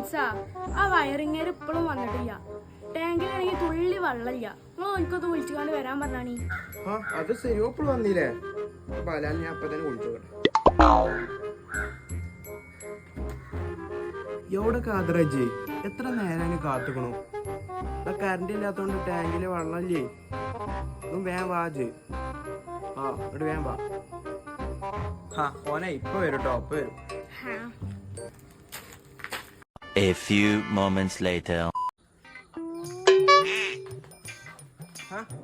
നബീസ ആ വയറിങ്ങേര് ഇപ്പോഴും വന്നിട്ടില്ല. ടാങ്കിലാണെങ്കിൽ തുള്ളി വെള്ളമില്ല. നിങ്ങൾ എനിക്കൊന്ന് വിളിച്ചുകൊണ്ട് വരാൻ പറഞ്ഞാണീ. ആ അത് ശരി ഇപ്പോഴും വന്നില്ലേ ബാലാൽ ഞാൻ അപ്പൊ തന്നെ വിളിച്ചു എവിടെ കാതറജി എത്ര നേരം കാത്തുക്കണു? ആ കറണ്ട് ഇല്ലാത്തോണ്ട് ടാങ്കിൽ വെള്ളമില്ലേ? ഒന്നും വേം വാജ് ആ ഇവിടെ വേം വാ. ആ ഓനെ ഇപ്പൊ വരും ടോപ്പ് ഇപ്പൊ വരും. A few moments later.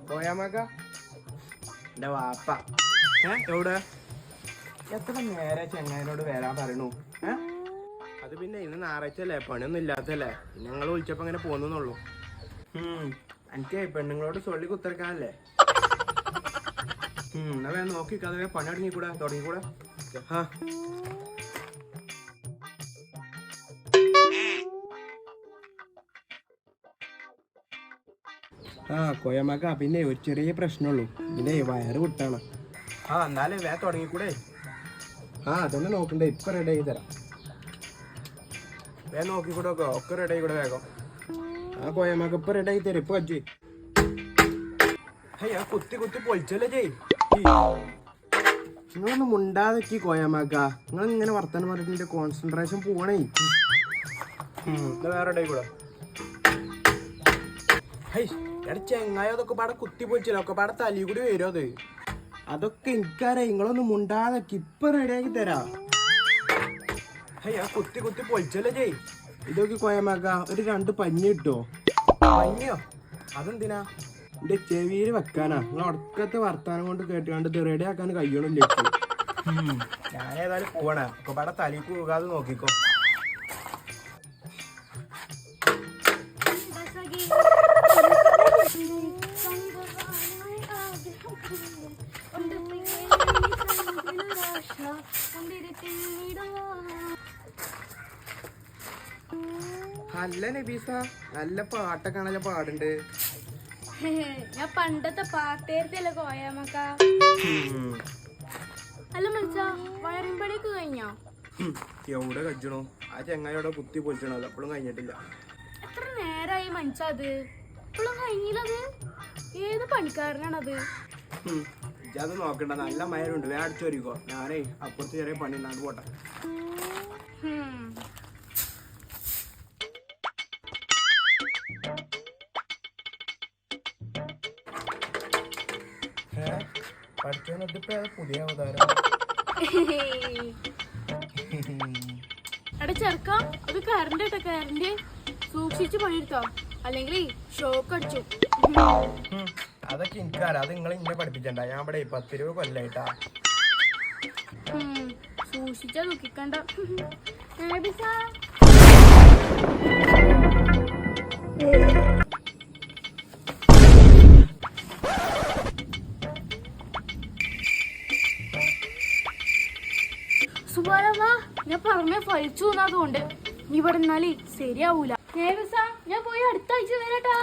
പോയാമക്ക എന്റെ വാപ്പ ഏ എവിടെ എത്ര നേരെ ചെങ്ങായിനോട് വരാൻ പറയണു ഏ അത് പിന്നെ ഇന്ന് ഞായറാഴ്ച അല്ലേ പണിയൊന്നും ഇല്ലാത്തല്ലേ ഞങ്ങൾ വിളിച്ചപ്പോ അങ്ങനെ പോന്നുള്ളൂ എനിക്ക് പെണ്ണുങ്ങളോട് സൊള്ളി കുത്തിറക്കാനല്ലേ എന്നാ നോക്കി കഥ പണി തുടങ്ങിക്കൂടെ? തുടങ്ങിക്കൂടെ? ആ കോയമാക്ക പിന്നെ ഒരു ചെറിയ പ്രശ്നമുള്ളൂ. പിന്നെ വയറ് വിട്ടാണ് ആ എന്നാലും വേ തുടങ്ങിക്കൂടെ. ആ അതൊന്നും നോക്കണ്ടേ ഇപ്പൊ റെഡി ആയി തരാം. വേ നോക്കിക്കൂടെ ഒക്കെ ഒക്കെ റെഡി ആയിക്കൂടെ വേഗം. ആ കോയമാക്ക ഇപ്പൊ റെഡി ആയി തരും ഇപ്പൊ അജ്ജി ഹയ്യ കുത്തി കുത്തി പൊളിച്ചല്ലേ ജയ്? നിങ്ങളൊന്ന് മുണ്ടാതെക്കി കോയമാക്ക നിങ്ങൾ ഇങ്ങനെ വർത്തമാനം പറഞ്ഞിട്ട് കോൺസെൻട്രേഷൻ ഇത് വേറെ ആയിക്കൂടെ ഹേയ്, എടാ ചെങ്ങായി അതൊക്കെ പാടെ കുത്തി പൊളിച്ചില്ല. ഒക്കെ പാടെ തലി കൂടി വരും അത്. അതൊക്കെ എനിക്കറിയാം. നിങ്ങളൊന്ന് മുണ്ടാതെ ഇപ്പൊ റെഡിയാക്കി തരാ. ആ കുത്തി കുത്തി പൊളിച്ചല്ലേ ജയ്. ഇതൊക്കെ കോയമാക്ക ഒരു രണ്ട് പഞ്ഞി കിട്ടോ പഞ്ഞിയോ? അതെന്തിനാ? എന്റെ ചെവിയിൽ വെക്കാനാ. നിങ്ങൾ ഉടക്കത്തെ വർത്താനം കൊണ്ട് കേട്ടുകൊണ്ട് ഇത് റെഡിയാക്കാൻ കഴിയണില്ല ഞാൻ ഏതായാലും പോവാണ്. ഒക്കെ പാടെ തലിക്ക് പോകാതെ നോക്കിക്കോ. അല്ല നബീസ നല്ല പാട്ടൊക്കെ ആണല്ലോ പാടുണ്ട്. ഞാൻ പണ്ടത്തെ പാട്ടേരത്തില്ല കോയാമക്ക അല്ല മനുഷ്യ വയറിംഗ് പണിയൊക്കെ കഴിഞ്ഞോ എവിടെ കഴിച്ചണോ? ആ ചെങ്ങായോടെ കുത്തി പൊളിച്ചണോ അപ്പോഴും കഴിഞ്ഞിട്ടില്ല. എത്ര നേരായി മനുഷ്യ അത്? ഇപ്പോഴും കഴിഞ്ഞില്ലത് ഏത് പണിക്കാരനാണത്? ഇജ്ജത് നോക്കണ്ട. നല്ല മയരുണ്ട്. വേ അടിച്ചോരിക്കോ ഞാനേ അപ്പുറത്ത് ചെറിയ പണി ഉണ്ടാകും പോട്ടെ. പുതിയ അവതാരം. എടാ ചെറുക്ക അത് കറണ്ട് കേട്ടോ കറണ്ട് സൂക്ഷിച്ച് പണിയെടുത്തോ. അല്ലെങ്കിൽ ഷോക്ക് അടിച്ചു. അതൊക്കെ എനിക്കറിയാം അത് നിങ്ങൾ ഇന്നെ പഠിപ്പിച്ചണ്ട. ഞാൻ ഇവിടെ പത്ത് രൂപ കൊല്ലായിട്ടാ. സൂക്ഷിച്ചാ ദുഃഖിക്കണ്ട. ഞാൻ പറഞ്ഞ ഫലിച്ചു എന്നതുകൊണ്ട് നീ ഇവിടെ നിന്നാലേ ശരിയാവൂല. ഞാൻ പോയി അടുത്ത ആഴ്ച വരട്ടാ.